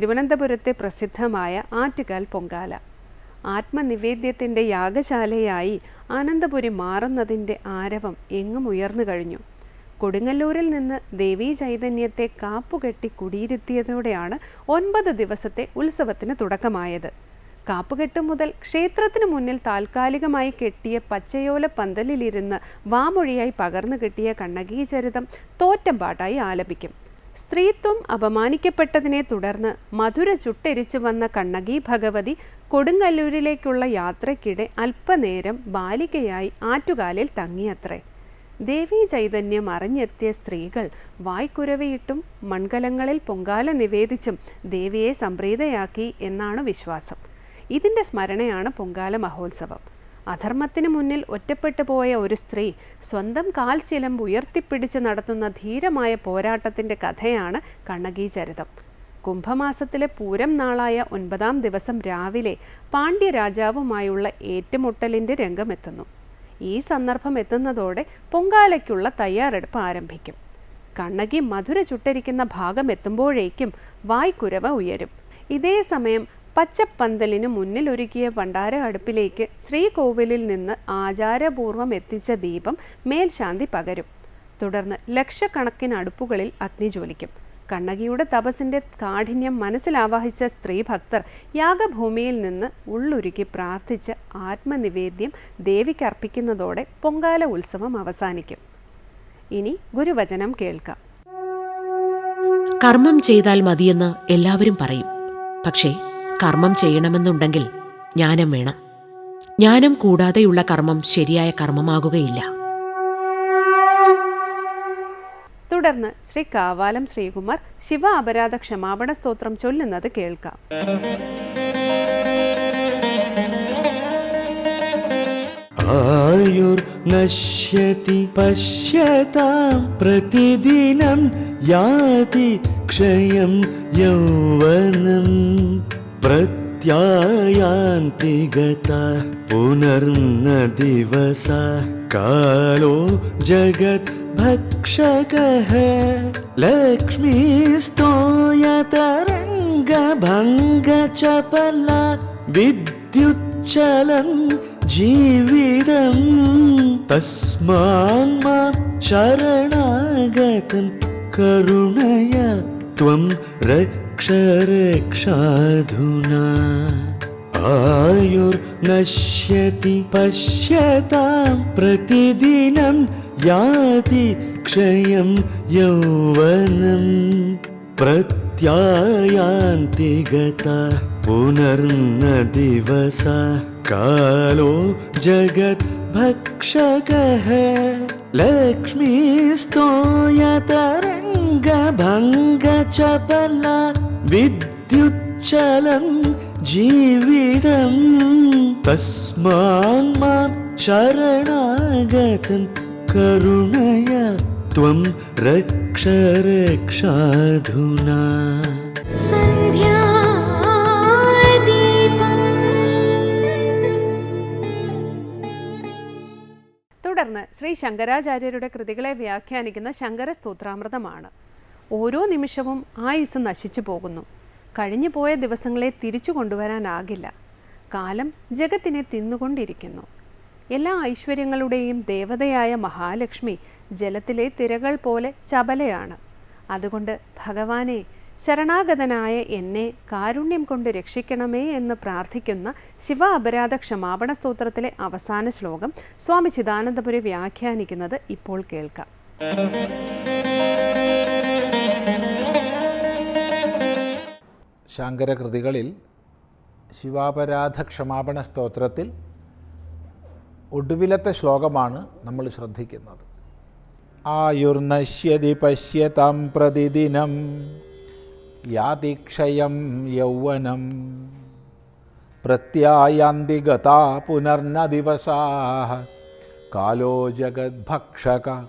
തിരുവനന്തപുരത്തെ പ്രസിദ്ധമായ ആറ്റുകാൽ പൊങ്കാല. ആത്മനിവേദ്യത്തിന്റെ യാഗശാലയായി അനന്തപുരി മാറുന്നതിന്റെ ആരവം എങ്ങും ഉയർന്നു കഴിഞ്ഞു. കൊടുങ്ങല്ലൂരിൽ നിന്ന് ദേവീ ചൈതന്യത്തെ കാപ്പുകെട്ടി കുടിയിരുത്തിയതോടെയാണ് ഒൻപത് ദിവസത്തെ ഉത്സവത്തിന് തുടക്കമായത്. കാപ്പുകെട്ട് മുതൽ ക്ഷേത്രത്തിനു മുന്നിൽ താൽക്കാലികമായി കെട്ടിയ പച്ചയോല പന്തലിലിരുന്ന് വാമൊഴിയായി പകർന്നു കിട്ടിയ കണ്ണകീചരിതം തോറ്റമ്പാട്ടായി ആലപിക്കും. സ്ത്രീത്വം അപമാനിക്കപ്പെട്ടതിനെ തുടർന്ന് മധുര ചുട്ടെരിച്ചു വന്ന കണ്ണകി ഭഗവതി കൊടുങ്ങല്ലൂരിലേക്കുള്ള യാത്രയ്ക്കിടെ അല്പനേരം ബാലികയായി ആറ്റുകാലിൽ തങ്ങിയത്രേ. ദേവി ചൈതന്യം അറിഞ്ഞെത്തിയ സ്ത്രീകൾ വായ്ക്കുരവിയിട്ടും മൺകലങ്ങളിൽ പൊങ്കാല നിവേദിച്ചും ദേവിയെ സംപ്രീതയാക്കി എന്നാണ് വിശ്വാസം. ഇതിന്റെ സ്മരണയാണ് പൊങ്കാല മഹോത്സവം. അധർമ്മത്തിന് മുന്നിൽ ഒറ്റപ്പെട്ടു പോയ ഒരു സ്ത്രീ സ്വന്തം കാൽ ചിലമ്പ് ഉയർത്തിപ്പിടിച്ച് നടത്തുന്ന ധീരമായ പോരാട്ടത്തിന്റെ കഥയാണ് കണ്ണകി ചരിതം. കുംഭമാസത്തിലെ പൂരം നാളായ ഒൻപതാം ദിവസം രാവിലെ പാണ്ഡ്യരാജാവുമായുള്ള ഏറ്റുമുട്ടലിന്റെ രംഗമെത്തുന്നു. ഈ സന്ദർഭം എത്തുന്നതോടെ പൊങ്കാലയ്ക്കുള്ള തയ്യാറെടുപ്പ് ആരംഭിക്കും. കണ്ണകി മധുര ചുട്ടരിക്കുന്ന ഭാഗം എത്തുമ്പോഴേക്കും വായ്ക്കുരവ ഉയരും. ഇതേ സമയം പച്ചപ്പന്തലിന് മുന്നിൽ ഒരുക്കിയ ഭണ്ഡാര അടുപ്പിലേക്ക് ശ്രീകോവിലിൽ നിന്ന് ആചാരപൂർവം എത്തിച്ച ദീപം മേൽശാന്തി പകരും. തുടർന്ന് ലക്ഷക്കണക്കിന് അടുപ്പുകളിൽ അഗ്നി ജ്വലിക്കും. കണ്ണകിയുടെ തപസിന്റെ കാഠിന്യം മനസ്സിലാവാഹിച്ച സ്ത്രീ ഭക്തർ യാഗഭൂമിയിൽ നിന്ന് ഉള്ളൊരുക്കി പ്രാർത്ഥിച്ച് ആത്മനിവേദ്യം ദേവിക്ക് അർപ്പിക്കുന്നതോടെ പൊങ്കാല ഉത്സവം അവസാനിക്കും. ഇനി ഗുരുവചനം കേൾക്കാം. കർമ്മം ചെയ്താൽ മതിയെന്ന് എല്ലാവരും പറയും. പക്ഷേ കർമ്മം ചെയ്യണമെന്നുണ്ടെങ്കിൽ ജ്ഞാനം വേണം. ജ്ഞാനം കൂടാതെയുള്ള കർമ്മം ശരിയായ കർമ്മമാകുകയില്ല. തുടർന്ന് ശ്രീ കാവാലം ശ്രീകുമാർ ശിവ അപരാധ ക്ഷമാപണ സ്തോത്രം ചൊല്ലുന്നത് കേൾക്കാം. ആയുർനശ്യതി പശ്യതാം പ്രതിദിനം യാതി ക്ഷയം യൗവനം. प्रत्यायान्ति गता पुनर्न दिवसा कालो जगद्भक्षकः लक्ष्मीस्तोयतरङ्गभङ्गचपला विद्युच्चलं जीवितं तस्मान् मां शरणागतं करुणया त्वं रक्ष रक्षाधुना आयुर्नश्यति पश्यतां प्रतिदिनं याति क्षयं यौवनं प्रत्यायान्ति गता पुनर्न दिवसा कालो जगद्भक्षकः लक्ष्मीस्तोयतरङ्गभङ्गचपला विद्युच्चलं जीवितं तस्मान् मां शरणागतं करुणया त्वं रक्ष रक्षाधुना തുടർന്ന് ശ്രീ ശങ്കരാചാര്യരുടെ കൃതികളെ വ്യാഖ്യാനിക്കുന്ന ശങ്കര സ്തോത്രാമൃതമാണ് ഓരോ നിമിഷവും ആയുസ് നശിച്ചു പോകുന്നു. കഴിഞ്ഞു പോയ ദിവസങ്ങളെ തിരിച്ചു കൊണ്ടുവരാനാകില്ല. കാലം ജഗത്തിനെ തിന്നുകൊണ്ടിരിക്കുന്നു. എല്ലാ ഐശ്വര്യങ്ങളുടെയും ദേവതയായ മഹാലക്ഷ്മി ജലത്തിലെ തിരകൾ പോലെ ചപലയാണ്. അതുകൊണ്ട് ഭഗവാനെ ശരണാഗതനായ എന്നെ കാരുണ്യം കൊണ്ട് രക്ഷിക്കണമേ എന്ന് പ്രാർത്ഥിക്കുന്ന ശിവ അപരാധ ക്ഷമാപണ സ്തോത്രത്തിലെ അവസാന ശ്ലോകം സ്വാമി ചിദാനന്ദപുരി വ്യാഖ്യാനിക്കുന്നത് ഇപ്പോൾ കേൾക്കാം. ശങ്കരകൃതികളിൽ ശിവാപരാധ ക്ഷമാപണ സ്തോത്രത്തിൽ ഒടുവിലത്തെ ശ്ലോകമാണ് നമ്മൾ ശ്രദ്ധിക്കുന്നത്. ആയുർനശ്യതി പശ്യതാം പ്രതിദിനം യാതിക്ഷയം യൗവനം പ്രത്യായാന്തി ഗതാ പുനർന ദിവസാ കാലോ ജഗദ്ഭക്ഷക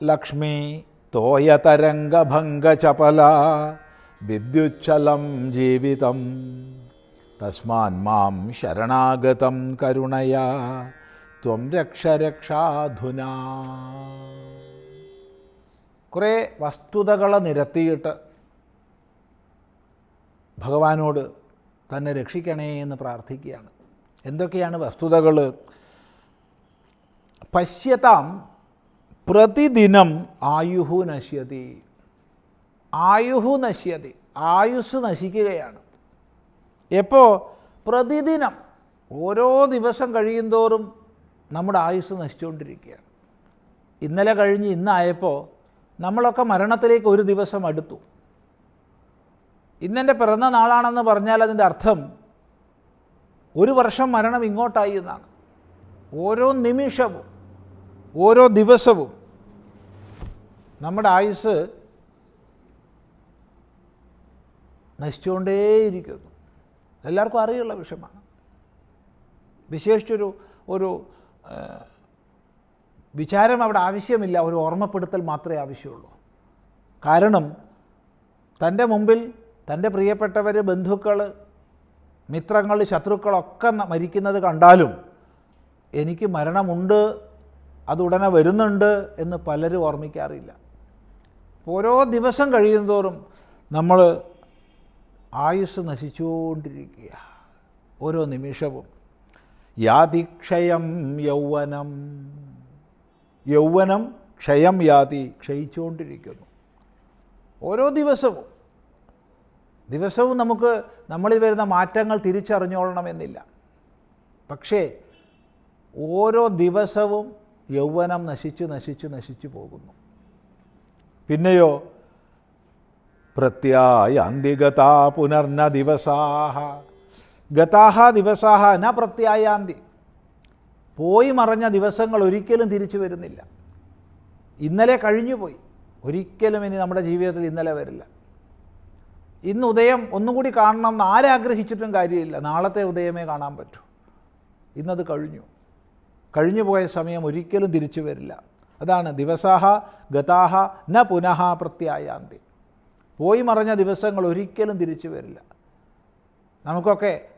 ലക്ഷ്മി തോയതരംഗഭംഗചപല വിദ്യുച്ഛലം ജീവിതം. തസ്മാൻ മാം ശരണാഗതം കരുണയാ. ത്വം രക്ഷ രക്ഷാധുന. കുറേ വസ്തുതകളെ നിരത്തിയിട്ട് ഭഗവാനോട് തന്നെ രക്ഷിക്കണേ എന്ന് പ്രാർത്ഥിക്കുകയാണ്. എന്തൊക്കെയാണ് വസ്തുതകൾ? പശ്യതാം പ്രതിദിനം ആയുഹു നശ്യതി. ആയുഹു നശ്യതി ആയുസ് നശിക്കുകയാണ്. എപ്പോൾ പ്രതിദിനം. ഓരോ ദിവസം കഴിയുന്തോറും നമ്മുടെ ആയുസ് നശിച്ചുകൊണ്ടിരിക്കുകയാണ്. ഇന്നലെ കഴിഞ്ഞ് ഇന്നായപ്പോൾ നമ്മളൊക്കെ മരണത്തിലേക്ക് ഒരു ദിവസം അടുത്തു. ഇന്നെന്റെ പിറന്ന നാളാണെന്ന് പറഞ്ഞാൽ അതിന്റെ അർത്ഥം ഒരു വർഷം മരണം ഇങ്ങോട്ടായി എന്നാണ്. ഓരോ നിമിഷവും ഓരോ ദിവസവും നമ്മുടെ ആയുസ് നശിച്ചുകൊണ്ടേയിരിക്കുന്നു. എല്ലാവർക്കും അറിയുള്ള വിഷയമാണ്. വിശേഷിച്ചൊരു ഒരു വിചാരം അവിടെ ആവശ്യമില്ല ഒരു ഓർമ്മപ്പെടുത്തൽ മാത്രമേ ആവശ്യമുള്ളൂ. കാരണം തന്റെ മുമ്പിൽ തന്റെ പ്രിയപ്പെട്ടവർ ബന്ധുക്കൾ മിത്രങ്ങൾ ശത്രുക്കളൊക്കെ മരിക്കുന്നത് കണ്ടാലും എനിക്ക് മരണമുണ്ട് അതുടനെ വരുന്നുണ്ട് എന്ന് പലരും ഓർമ്മിക്കാറില്ല. ഓരോ ദിവസം കഴിയുന്നതോറും നമ്മൾ ആയുസ് നശിച്ചുകൊണ്ടിരിക്കുക. ഓരോ നിമിഷവും. യാതിക്ഷയം യൗവനം. യൗവനം ക്ഷയം യാതി ക്ഷയിച്ചുകൊണ്ടിരിക്കുന്നു. ഓരോ ദിവസവും. ദിവസവും നമുക്ക് നമ്മളിൽ വരുന്ന മാറ്റങ്ങൾ തിരിച്ചറിഞ്ഞോളണമെന്നില്ല. പക്ഷേ ഓരോ ദിവസവും യൗവനം നശിച്ച് നശിച്ച് നശിച്ചു പോകുന്നു. പിന്നെയോ പ്രത്യായാന്തി ഗതാ പുനർന ദിവസാഹ ഗതാഹ ദിവസാഹ ന പ്രത്യായാന്തി. പോയി മറഞ്ഞ ദിവസങ്ങൾ ഒരിക്കലും തിരിച്ചു വരുന്നില്ല. ഇന്നലെ കഴിഞ്ഞു പോയി. ഒരിക്കലും ഇനി നമ്മുടെ ജീവിതത്തിൽ ഇന്നലെ വരില്ല. ഇന്ന് ഉദയം ഒന്നുകൂടി കാണണം എന്ന് ആരാഗ്രഹിച്ചിട്ടും കാര്യമില്ല. നാളത്തെ ഉദയമേ കാണാൻ പറ്റൂ. ഇന്നത് കഴിഞ്ഞു. കഴിഞ്ഞു പോയ സമയം ഒരിക്കലും തിരിച്ചു വരില്ല. അതാണ് ദിവസാഹ ഗതാഹ ന പുനഃ പ്രത്യായാന്തി. പോയി മറഞ്ഞ ദിവസങ്ങൾ ഒരിക്കലും തിരിച്ചു വരില്ല. നമുക്കൊക്കെ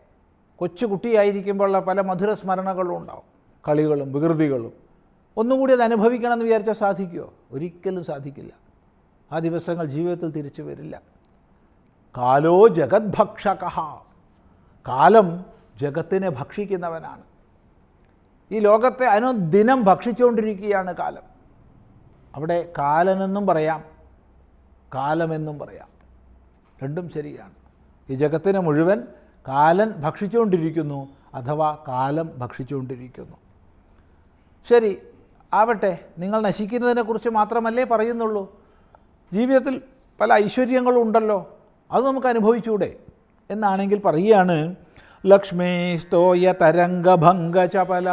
കൊച്ചു കുട്ടിയായിരിക്കുമ്പോഴുള്ള പല മധുര സ്മരണകളും ഉണ്ടാവും. കളികളും വികൃതികളും. ഒന്നുകൂടി അത് അനുഭവിക്കണമെന്ന് വിചാരിച്ചാൽ സാധിക്കുമോ ഒരിക്കലും സാധിക്കില്ല. ആ ദിവസങ്ങൾ ജീവിതത്തിൽ തിരിച്ചു വരില്ല. കാലോ ജഗദ്ഭക്ഷക. കാലം ജഗത്തിനെ ഭക്ഷിക്കുന്നവനാണ്. ഈ ലോകത്തെ അനുദിനം ഭക്ഷിച്ചുകൊണ്ടിരിക്കുകയാണ് കാലം. അവിടെ കാലനെന്നും പറയാം കാലമെന്നും പറയാം. രണ്ടും ശരിയാണ്. ഈ ജഗത്തിനെ മുഴുവൻ കാലൻ ഭക്ഷിച്ചുകൊണ്ടിരിക്കുന്നു അഥവാ കാലം ഭക്ഷിച്ചുകൊണ്ടിരിക്കുന്നു. ശരി ആവട്ടെ. നിങ്ങൾ നശിക്കുന്നതിനെക്കുറിച്ച് മാത്രമല്ലേ പറയുന്നുള്ളൂ. ജീവിതത്തിൽ പല ഐശ്വര്യങ്ങളും ഉണ്ടല്ലോ. അത് നമുക്ക് അനുഭവിച്ചൂടെ എന്നാണെങ്കിൽ പറയുകയാണ് ലക്ഷ്മി സ്തോയ തരംഗഭംഗ ചപല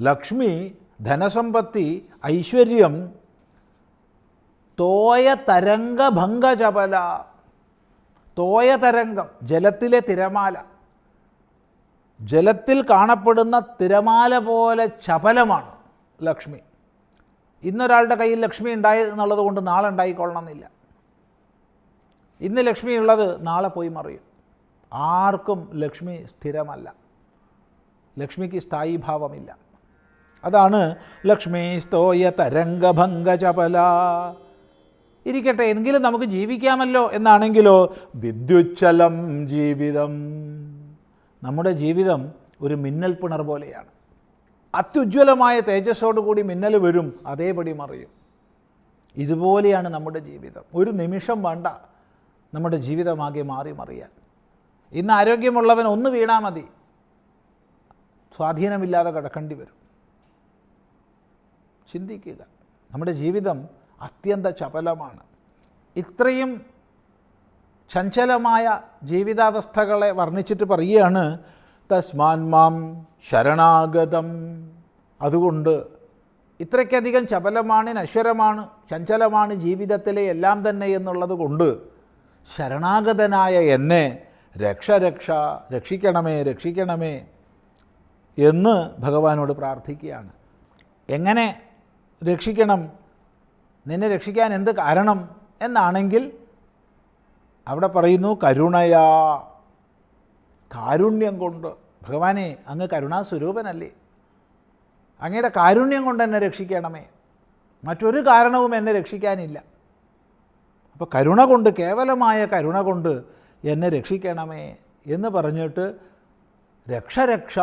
ലക്ഷ്മി ധനസമ്പത്തി ഐശ്വര്യം തോയ തരംഗഭംഗ ചപല തോയ തരംഗം ജലത്തിലെ തിരമാല. ജലത്തിൽ കാണപ്പെടുന്ന തിരമാല പോലെ ചപലമാണ് ലക്ഷ്മി. ഇന്നൊരാളുടെ കയ്യിൽ ലക്ഷ്മി ഉണ്ടായി എന്നുള്ളത് കൊണ്ട് നാളെ ഉണ്ടായിക്കൊള്ളണമെന്നില്ല. ഇന്ന് ലക്ഷ്മി ഉള്ളത് നാളെ പോയി മറിയും. ആർക്കും ലക്ഷ്മി സ്ഥിരമല്ല. ലക്ഷ്മിക്ക് സ്ഥായി ഭാവമില്ല. അതാണ് ലക്ഷ്മി സ്തോയ തരംഗഭംഗ ചപല. ഇരിക്കട്ടെ എങ്കിലും നമുക്ക് ജീവിക്കാമല്ലോ എന്നാണെങ്കിലോ? വിദ്യുച്ഛലം ജീവിതം. നമ്മുടെ ജീവിതം ഒരു മിന്നൽ പിണർ പോലെയാണ്. അത്യുജ്വലമായ തേജസ്സോടു കൂടി മിന്നൽ വരും അതേപടി മറിയും. ഇതുപോലെയാണ് നമ്മുടെ ജീവിതം. ഒരു നിമിഷം വേണ്ട നമ്മുടെ ജീവിതമാകെ മാറി മറിയാൻ. ഇന്ന് ആരോഗ്യമുള്ളവൻ ഒന്ന് വീണാൽ മതി. സ്വാധീനമില്ലാതെ കിടക്കേണ്ടി വരും. ചിന്തിക്കുക. നമ്മുടെ ജീവിതം അത്യന്ത ചപലമാണ്. ഇത്രയും ചഞ്ചലമായ ജീവിതാവസ്ഥകളെ വർണിച്ചിട്ട് പറയുകയാണ് തസ്മാൻ മാം ശരണാഗതം. അതുകൊണ്ട് ഇത്രയ്ക്കധികം ചപലമാണ് നശ്വരമാണ് ചഞ്ചലമാണ് ജീവിതത്തിലെ എല്ലാം തന്നെ എന്നുള്ളത് കൊണ്ട് ശരണാഗതനായ എന്നെ രക്ഷ രക്ഷ രക്ഷിക്കണമേ രക്ഷിക്കണമേ എന്ന് ഭഗവാനോട് പ്രാർത്ഥിക്കുകയാണ്. എങ്ങനെ രക്ഷിക്കണം? നിന്നെ രക്ഷിക്കാൻ എന്ത് കാരണം എന്നാണെങ്കിൽ അവിടെ പറയുന്നു കരുണയാ. കാരുണ്യം കൊണ്ട്. ഭഗവാനെ അങ്ങ് കരുണാസ്വരൂപനല്ലേ? അങ്ങയുടെ കാരുണ്യം കൊണ്ട് എന്നെ രക്ഷിക്കണമേ. മറ്റൊരു കാരണവും എന്നെ രക്ഷിക്കാനില്ല. അപ്പോൾ കരുണ കൊണ്ട് കേവലമായ കരുണ കൊണ്ട് എന്നെ രക്ഷിക്കണമേ എന്ന് പറഞ്ഞിട്ട് രക്ഷ രക്ഷ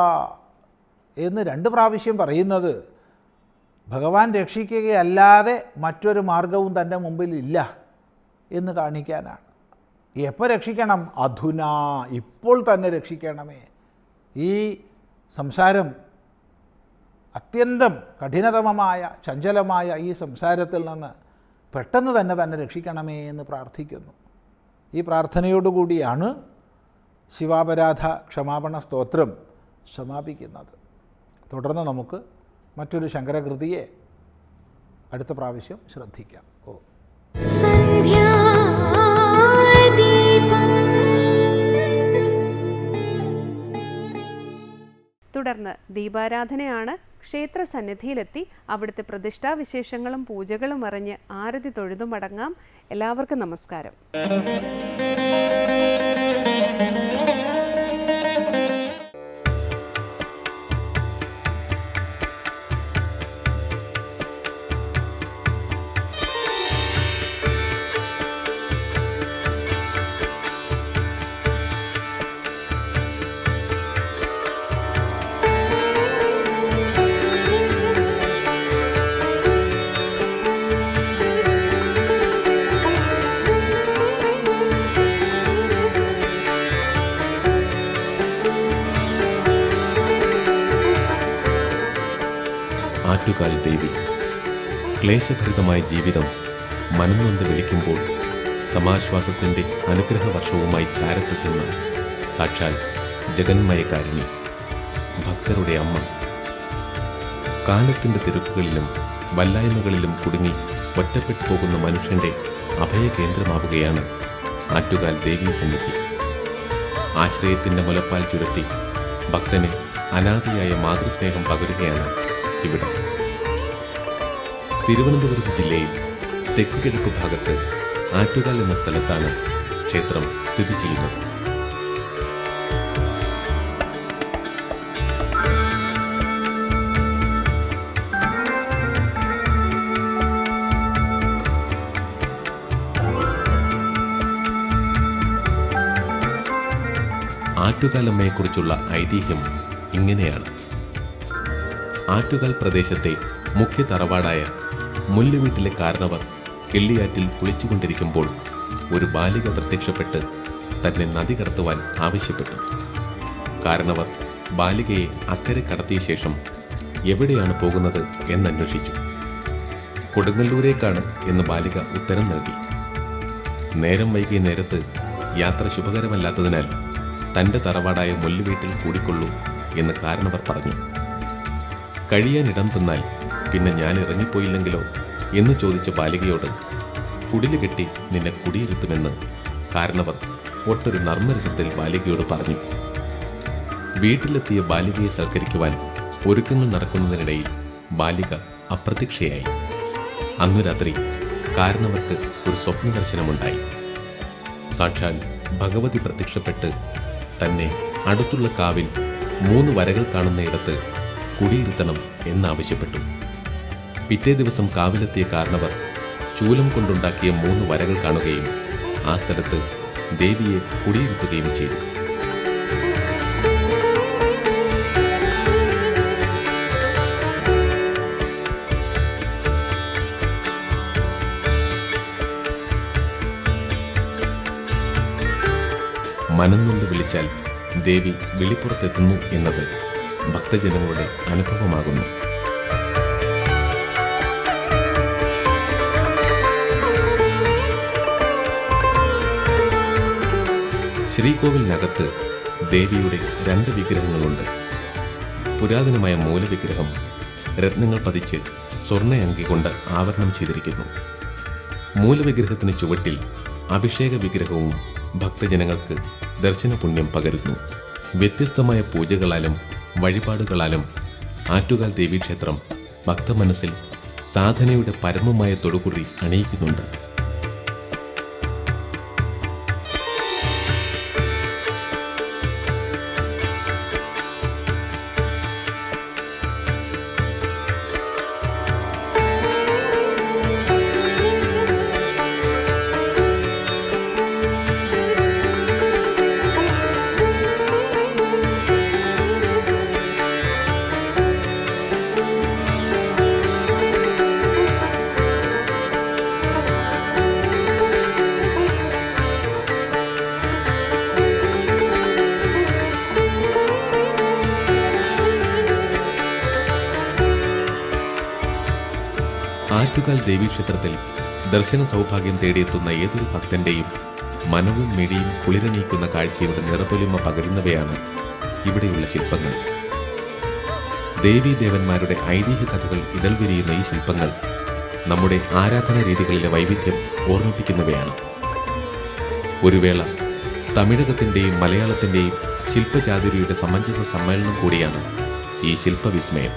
എന്ന് രണ്ട് പ്രാവശ്യം പറയുന്നത് ഭഗവാൻ രക്ഷിക്കുകയല്ലാതെ മറ്റൊരു മാർഗവും തന്റെ മുമ്പിൽ ഇല്ല എന്ന് കാണിക്കാനാണ്. എപ്പോൾ രക്ഷിക്കണം? അധുന ഇപ്പോൾ തന്നെ രക്ഷിക്കണമേ. ഈ സംസാരം അത്യന്തം കഠിനതമമായ ചഞ്ചലമായ ഈ സംസാരത്തിൽ നിന്ന് പെട്ടെന്ന് തന്നെ തന്നെ രക്ഷിക്കണമേ എന്ന് പ്രാർത്ഥിക്കുന്നു. ഈ പ്രാർത്ഥനയോടുകൂടിയാണ് ശിവാപരാധ ക്ഷമാപണ സ്തോത്രം സമാപിക്കുന്നത്. തുടർന്ന് നമുക്ക് മറ്റൊരു ശങ്കരകൃതിയെ അടുത്ത പ്രാവശ്യം ശ്രദ്ധിക്കാം. ഓ. തുടർന്ന് ദീപാരാധനയാണ് ക്ഷേത്ര സന്നിധിയിലെത്തി അവിടുത്തെ പ്രതിഷ്ഠാവിശേഷങ്ങളും പൂജകളും അറിഞ്ഞ് ആരതി തൊഴുതുമടങ്ങാം. എല്ലാവർക്കും നമസ്കാരം. ആറ്റുകാൽ ദേവി. ക്ലേശഭരിതമായ ജീവിതം മനംനൊന്ത് വിളിക്കുമ്പോൾ സമാശ്വാസത്തിന്റെ അനുഗ്രഹവർഷവുമായി ചാരത്തെത്തുന്ന സാക്ഷാൽ ജഗന്മയകാരിണി ഭക്തരുടെ അമ്മ. കാലത്തിന്റെ തിരക്കുകളിലും വല്ലായ്മകളിലും കുടുങ്ങി ഒറ്റപ്പെട്ടു പോകുന്ന മനുഷ്യന്റെ അഭയകേന്ദ്രമാവുകയാണ് ആറ്റുകാൽ ദേവീ സന്നിധി. ആശ്രയത്തിന്റെ മുലപ്പാൽ ചുരത്തി ഭക്തന് അനാദിയായ മാതൃസ്നേഹം പകരുകയാണ് ഇവിടെ. തിരുവനന്തപുരം ജില്ലയിൽ തെക്കുകിഴക്കു ഭാഗത്ത് ആറ്റുകാൽ എന്ന സ്ഥലത്താണ് ക്ഷേത്രം സ്ഥിതി ചെയ്യുന്നത്. ആറ്റുകാലമ്മയെക്കുറിച്ചുള്ള ഐതിഹ്യം ഇങ്ങനെയാണ്. ആറ്റുകാൽ പ്രദേശത്തെ മുഖ്യ തറവാടായ മുല്ലുവീട്ടിലെ കാരണവർ കിള്ളിയാറ്റിൽ കുളിച്ചുകൊണ്ടിരിക്കുമ്പോൾ ഒരു ബാലിക പ്രത്യക്ഷപ്പെട്ട് തന്നെ നദി കടത്തുവാൻ ആവശ്യപ്പെട്ടു. കാരണവർ ബാലികയെ അക്കരെ കടത്തിയ ശേഷം എവിടെയാണ് പോകുന്നത് എന്നന്വേഷിച്ചു. കൊടുങ്ങല്ലൂരേക്കാണ് എന്ന് ബാലിക ഉത്തരം നൽകി. നേരം വൈകിയ നേരത്ത് യാത്ര ശുഭകരമല്ലാത്തതിനാൽ തന്റെ തറവാടായ മുല്ലുവീട്ടിൽ കൂടിക്കൊള്ളൂ എന്ന് കാരണവർ പറഞ്ഞു. കഴിയാൻ ഇടം തന്നാൽ പിന്നെ ഞാൻ ഇറങ്ങിപ്പോയില്ലെങ്കിലോ എന്ന് ചോദിച്ച ബാലികയോട് കുടിൽ കെട്ടി നിന്നെ കുടിയിരുത്തുമെന്ന് കാരണവർ ഒട്ടൊരു നർമ്മരസത്തിൽ ബാലികയോട് പറഞ്ഞു. വീട്ടിലെത്തിയ ബാലികയെ സൽക്കരിക്കുവാൻ ഒരുക്കങ്ങൾ നടക്കുന്നതിനിടയിൽ ബാലിക അപ്രത്യക്ഷയായി. അന്നു രാത്രി കാരണവർക്ക് ഒരു സ്വപ്ന ദർശനമുണ്ടായി. സാക്ഷാൽ ഭഗവതി പ്രത്യക്ഷപ്പെട്ട് തന്നെ അടുത്തുള്ള കാവിൽ മൂന്ന് വരകൾ കാണുന്നയിടത്ത് കുടിയിരുത്തണം എന്നാവശ്യപ്പെട്ടു. പിറ്റേ ദിവസം കാവിലെത്തിയ കാരണവർ ശൂലം കൊണ്ടുണ്ടാക്കിയ മൂന്ന് വരകൾ കാണുകയും ആ സ്ഥലത്ത് ദേവിയെ കുടിയിരുത്തുകയും ചെയ്തു. മനംനൊന്ന് വിളിച്ചാൽ ദേവി വെളിപ്പുറത്തെത്തുന്നു എന്നത് ഭക്തജനങ്ങളുടെ അനുഭവമാകുന്നു. ശ്രീകോവിലിനകത്ത് ദേവിയുടെ രണ്ട് വിഗ്രഹങ്ങളുണ്ട്. പുരാതനമായ മൂലവിഗ്രഹം രത്നങ്ങൾ പതിച്ച് സ്വർണയങ്കി കൊണ്ട് ആവരണം ചെയ്തിരിക്കുന്നു. മൂലവിഗ്രഹത്തിന് ചുവട്ടിൽ അഭിഷേക വിഗ്രഹവും ഭക്തജനങ്ങൾക്ക് ദർശന പുണ്യം പകരുന്നു. വ്യത്യസ്തമായ പൂജകളാലും വഴിപാടുകളാലും ആറ്റുകാൽ ദേവീക്ഷേത്രം ഭക്തമനസ്സിൽ സാധനയുടെ പരമമായ തൊടുകുറി അണിയിക്കുന്നുണ്ട്. ആറ്റുകാൽ ദേവീക്ഷേത്രത്തിൽ ദർശന സൗഭാഗ്യം തേടിയെത്തുന്ന ഏതൊരു ഭക്തന്റെയും മനവും മിഴിയും കുളിരണിയിക്കുന്ന കാഴ്ചയുടെ നിറപൊലിമ പകരുന്നവയാണ് ഇവിടെയുള്ള ശില്പങ്ങൾ. ദേവീദേവന്മാരുടെ ഐതിഹ്യ കഥകൾ ഇതൾ വിരിയുന്ന ഈ ശില്പങ്ങൾ നമ്മുടെ ആരാധനാ രീതികളിലെ വൈവിധ്യം ഓർമ്മിപ്പിക്കുന്നവയാണ്. ഒരു വേള തമിഴകത്തിന്റെയും മലയാളത്തിന്റെയും ശില്പചാതിരിയുടെ സമഞ്ജസ സമ്മേളനം കൂടിയാണ് ഈ ശില്പവിസ്മയം.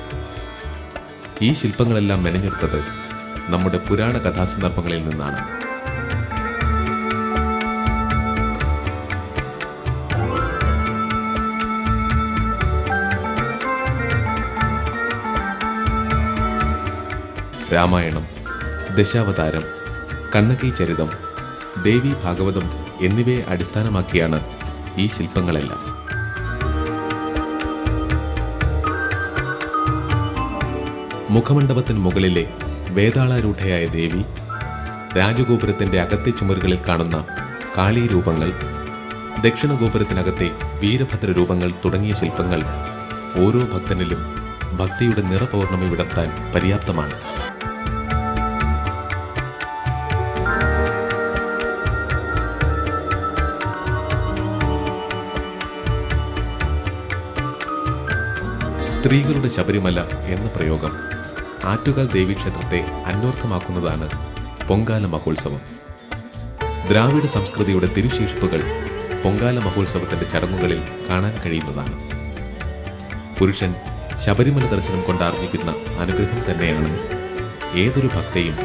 ഈ ശില്പങ്ങളെല്ലാം മെനഞ്ഞെടുത്തത് നമ്മുടെ പുരാണ കഥാസന്ദർഭങ്ങളിൽ നിന്നാണ്. രാമായണം ദശാവതാരം കണ്ണകി ചരിതം ദേവി ഭാഗവതം എന്നിവയെ അടിസ്ഥാനമാക്കിയാണ് ഈ ശില്പങ്ങളെല്ലാം. മുഖമണ്ഡപത്തിന് മുകളിലെ വേതാളാരൂഢയായ ദേവി രാജഗോപുരത്തിന്റെ അകത്തെ ചുമരുകളിൽ കാണുന്ന കാളി രൂപങ്ങൾ ദക്ഷിണഗോപുരത്തിനകത്തെ വീരഭദ്ര രൂപങ്ങൾ തുടങ്ങിയ ശില്പങ്ങൾ ഓരോ ഭക്തനിലും ഭക്തിയുടെ നിറപൗർണമി വിടർത്താൻ പര്യാപ്തമാണ്. സ്ത്രീകളുടെ ശബരിമല എന്ന പ്രയോഗം ആറ്റുകാൽ ദേവീക്ഷേത്രത്തെ അന്വർത്ഥമാക്കുന്നതാണ് പൊങ്കാല മഹോത്സവം. ദ്രാവിഡ സംസ്കൃതിയുടെ തിരുശേഷിപ്പുകൾ പൊങ്കാല മഹോത്സവത്തിന്റെ ചടങ്ങുകളിൽ കാണാൻ കഴിയുന്നതാണ്. പുരുഷൻ ശബരിമല ദർശനം കൊണ്ട് ആർജിക്കുന്ന അനുഗ്രഹം തന്നെയാണ് ഏതൊരു ഭക്തയും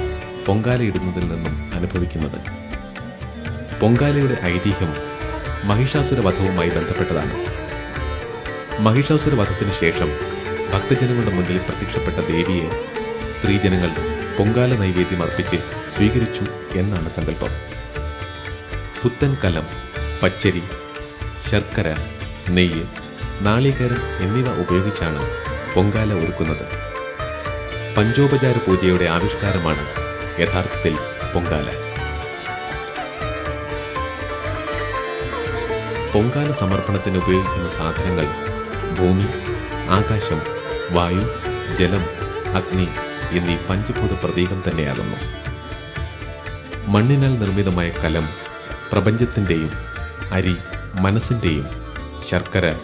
പൊങ്കാലയിടുന്നതിൽ നിന്നും അനുഭവിക്കുന്നത്. പൊങ്കാലയുടെ ഐതിഹ്യം മഹിഷാസുര വധവുമായി ബന്ധപ്പെട്ടതാണ്. മഹിഷാസുര വധത്തിനു ശേഷം ഭക്തജനങ്ങളുടെ മുന്നിൽ പ്രത്യക്ഷപ്പെട്ട ദേവിയെ സ്ത്രീജനങ്ങൾ പൊങ്കാല നൈവേദ്യം അർപ്പിച്ച് സ്വീകരിച്ചു എന്നാണ് സങ്കല്പം. പുത്തൻ കലം പച്ചരി ശർക്കര നെയ്യ് നാളികേരം എന്നിവ ഉപയോഗിച്ചാണ് പൊങ്കാല ഒരുക്കുന്നത്. പഞ്ചോപചാര പൂജയുടെ ആവിഷ്കാരമാണ് യഥാർത്ഥത്തിൽ പൊങ്കാല. പൊങ്കാല സമർപ്പണത്തിന് ഉപയോഗിക്കുന്ന സാധനങ്ങൾ ഭൂമി ആകാശം വായു ജലം അഗ്നി എന്നീ പഞ്ചഭൂത പ്രതീകം തന്നെയാകുന്നു. മണ്ണിനാൽ നിർമ്മിതമായ കലം പ്രപഞ്ചത്തിന്റെയും അരി മനസ്സിന്റെയും ശർക്കര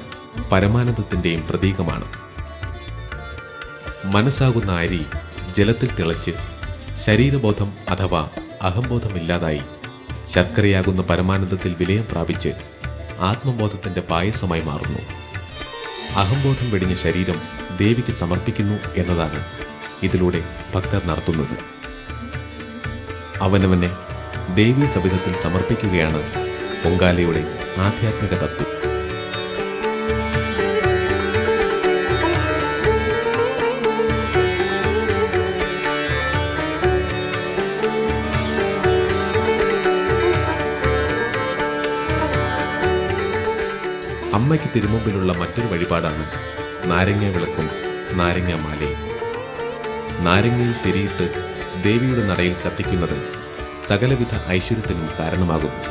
പരമാനന്ദത്തിന്റെയും പ്രതീകമാണ്. മനസ്സാകുന്ന അരി ജലത്തിൽ തിളച്ച് ശരീരബോധം അഥവാ അഹംബോധമില്ലാതായി ശർക്കരയാകുന്ന പരമാനന്ദത്തിൽ വിലയം പ്രാപിച്ച് ആത്മബോധത്തിന്റെ പായസമായി മാറുന്നു. അഹംബോധം വെടിഞ്ഞ ശരീരം ദേവിക്ക് സമർപ്പിക്കുന്നു എന്നതാണ് ഇതിലൂടെ ഭക്തർ നടത്തുന്നത്. അവനവനെ ദേവീ സവിധത്തിൽ സമർപ്പിക്കുകയാണ് പൊങ്കാലയുടെ ആധ്യാത്മിക തത്വം. അമ്മയ്ക്ക് മറ്റൊരു വഴിപാടാണ് നാരങ്ങ വിളക്കും നാരങ്ങ മാലയും. നാരങ്ങയിൽ തിരിയിട്ട് ദേവിയുടെ നടയിൽ കത്തിക്കുന്നത് സകലവിധ ഐശ്വര്യത്തിനും കാരണമാകുന്നു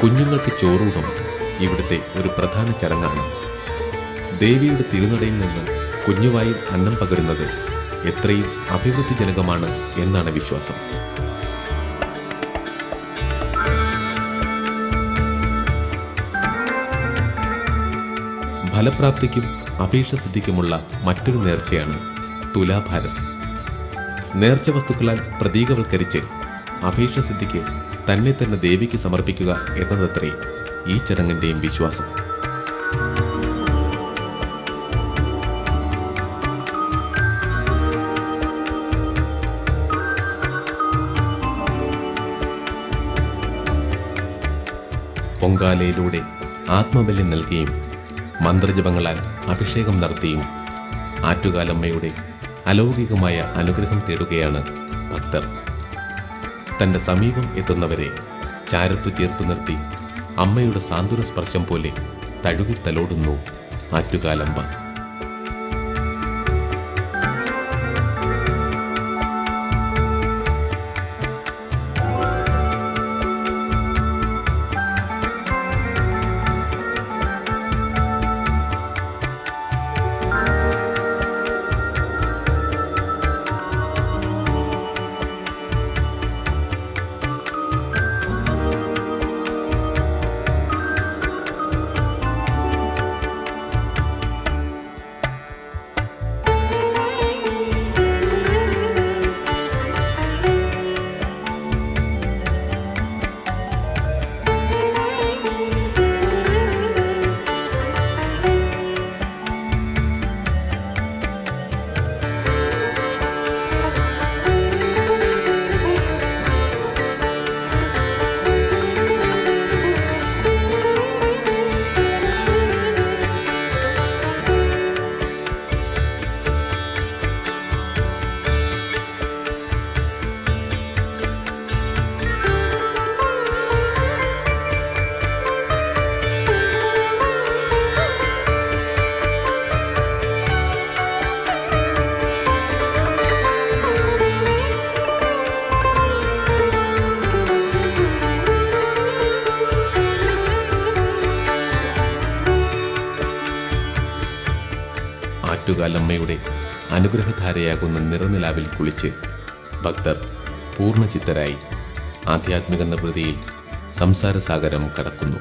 കുഞ്ഞുങ്ങൾക്ക് ചോറൂണം ഇവിടുത്തെ ഒരു പ്രധാന ചടങ്ങാണ്. ദേവിയുടെ തിരുനടയിൽ നിന്ന് കുഞ്ഞുവായിൽ അന്നം പകരുന്നത് എത്രയും അഭിവൃദ്ധിജനകമാണ് എന്നാണ് വിശ്വാസം. ഫലപ്രാപ്തിക്കും അപേക്ഷസിദ്ധിക്കുമുള്ള മറ്റൊരു നേർച്ചയാണ് തുലാഭാരം. നേർച്ച വസ്തുക്കളാൽ പ്രതീകവൽക്കരിച്ച് അപേക്ഷസിദ്ധിക്ക് തന്നെ തന്നെ ദേവിക്ക് സമർപ്പിക്കുക എന്നതത്രേ ഈ ചടങ്ങിന്റെയും വിശ്വാസം. പൊങ്കാലയിലൂടെ ആത്മബലി നൽകിയും മന്ത്രജപങ്ങളാൽ അഭിഷേകം നടത്തിയും ആറ്റുകാലമ്മയുടെ അലൗകികമായ അനുഗ്രഹം തേടുകയാണ് ഭക്തർ. തന്റെ സമീപം എത്തുന്നവരെ ചാരത്തു ചേർത്തു നിർത്തി അമ്മയുടെ സാന്ത്വന സ്പർശം പോലെ തഴുകി തലോടുന്നു ആറ്റുകാലമ്മ. അനുഗ്രഹധാരയാകുന്ന നിറനിലാവിൽ കുളിച്ച് ഭക്തർ പൂർണചിത്തരായി ആധ്യാത്മിക നിർവൃതിയിൽ സംസാരസാഗരം കടക്കുന്നു.